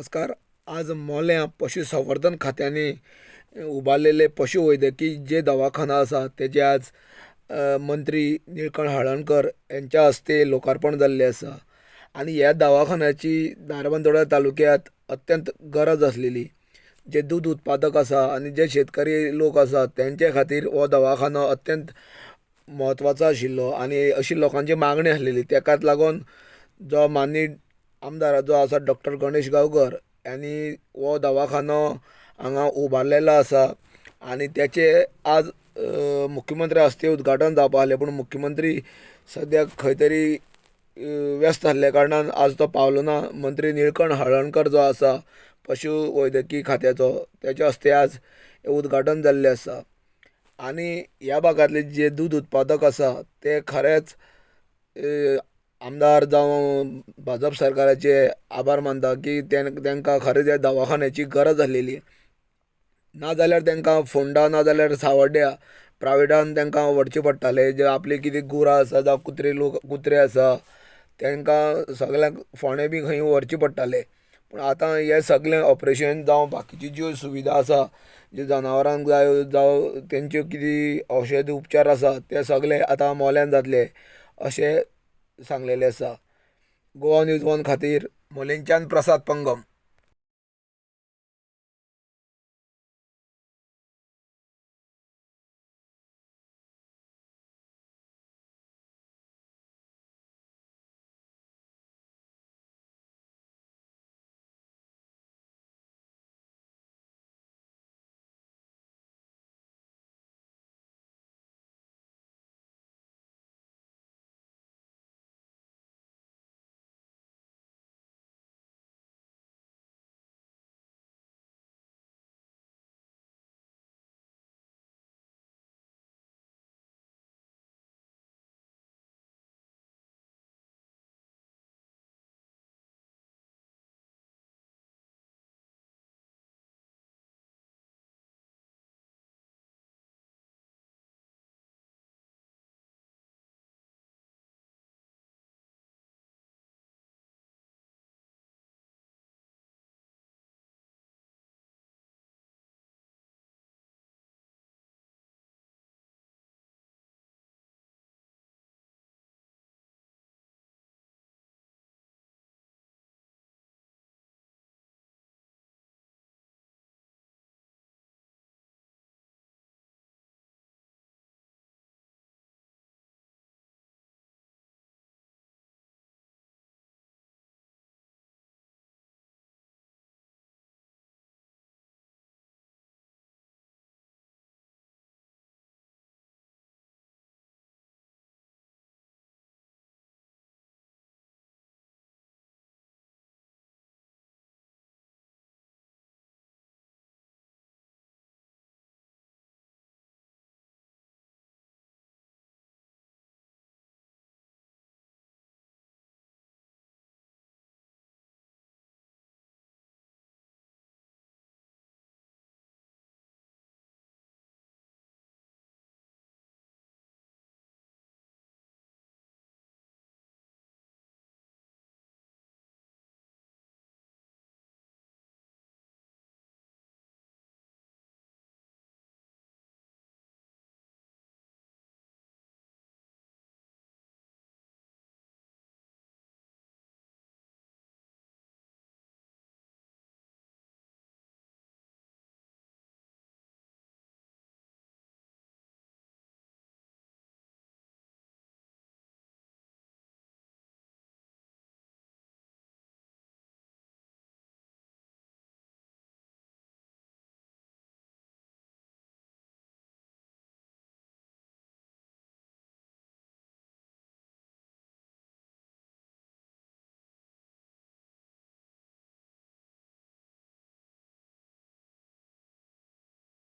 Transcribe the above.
नमस्कार. आज मोल्या पशुसंवर्धन खात्याने उबारलेले पशुवैद्यकी जे दवाखाना आसा तेजें आज मंत्री निळकंठ हळणकर यांच्या हस्ते लोकार्पण जाल्लें आसा आनी ह्या दवाखान्याची धारबांदोडा तालुक्यांत अत्यंत गरज आसलेली जे दूद उत्पादक आसा आनी जे शेतकरी लोक आसात तेंचे खातीर हो दवाखानो अत्यंत म्हत्वाचो आशिल्लो. आनी अशी लोकांची मागणी आसलेली तेकाच लागून जो माननीय आमदार जो आसा डॉक्टर गणेश गांवकर यांनी हो दवाखानो हांगा उबारलेलो आसा. आनी तेचे आज मुख्यमंत्री हस्ते उद्घाटन जावपा आसलें पूण मुख्यमंत्री सद्याक खंय तरी व्यस्त आसल्या कारणान आज तो पावलो ना. मंत्री निळकंठ हळर्णकर जो आसा पशु वैद्यकीय खात्याचो तेच्या हस्ते आज उद्घाटन जाल्लें आसा. आनी ह्या भागांतले जे दूद उत्पादक आसा ते खरेंच आमदार जावं भाजप सरकाराचे आभार मानता की तें तेंकां खरेंच दवाखान्याची गरज आसलेली नाजाल्यार तेंकां फोंडा नाजाल्यार सावड्ड्या प्रायवेटान तेंकां व्हरचें पडटालें जे आपली कितें गुरां आसा जावं कुत्रे लोक कुत्रे आसा तेंकां सगल्यांक फोंडे बी खंय व्हरचें पडटालें पूण आतां हें सगलें ऑपरेशन जावं बाकीची ज्यो सुविधा आसा जे जनावरांक जाय जावं तेंच्यो कितें औषध उपचार आसा ते सगळे आतां मोल्यान जातले. अशें सांगलेलें आसा गोवा न्यूज वन खातीर मोलेंच्यान प्रसाद पंगम.